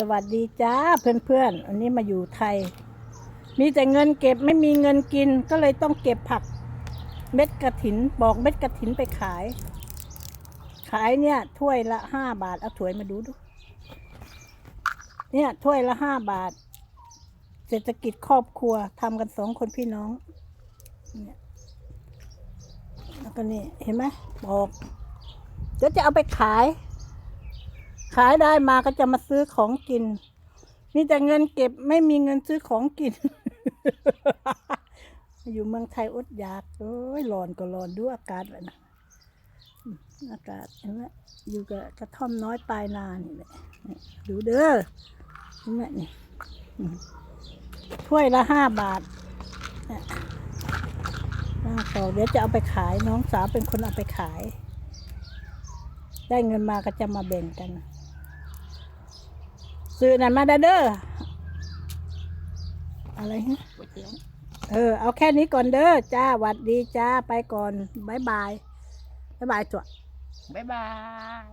สวัสดีจ้าเพื่อนๆอันนี้มาอยู่ไทย มีแต่เงินเก็บไม่มีเงินกินก็เลยต้องเก็บผัก เม็ดกระถินบอกเม็ดกระถินไปขาย ขายเนี่ยถ้วยละห้าบาทเอาถ้วยมาดูดู เนี่ยถ้วยละห้าบาท เศรษฐกิจครอบครัวทำกันสองคนพี่น้องเนี่ยแล้วก็นี่เห็นไหมบอกเดี๋ยวจะเอาไปขาย ขายได้มาก็จะมาซื้อของกิน มีแต่เงินเก็บไม่มีเงินซื้อของกิน อยู่เมืองไทยอดอยากโอ้ยร้อนก็ร้อนดูอากาศเลยนะอากาศเห็นไหมอยู่กับกระท่อมน้อยปลายนานี่แหละดูเด้อเห็นไหมนี่ถ้วยละห้าบาทเนี่ยนั่งต่อเดี๋ยวจะเอาไปขายน้องสาวเป็นคนเอาไปขาย ได้เงินมาก็จะมาแบ่งกัน ซื้อนั่นมาเด้อเด้ออะไรฮะเออ เอาแค่นี้ก่อนเด้อจ้าหวัดดีจ้าไปก่อนบายบายบายบายจ้ะบายบาย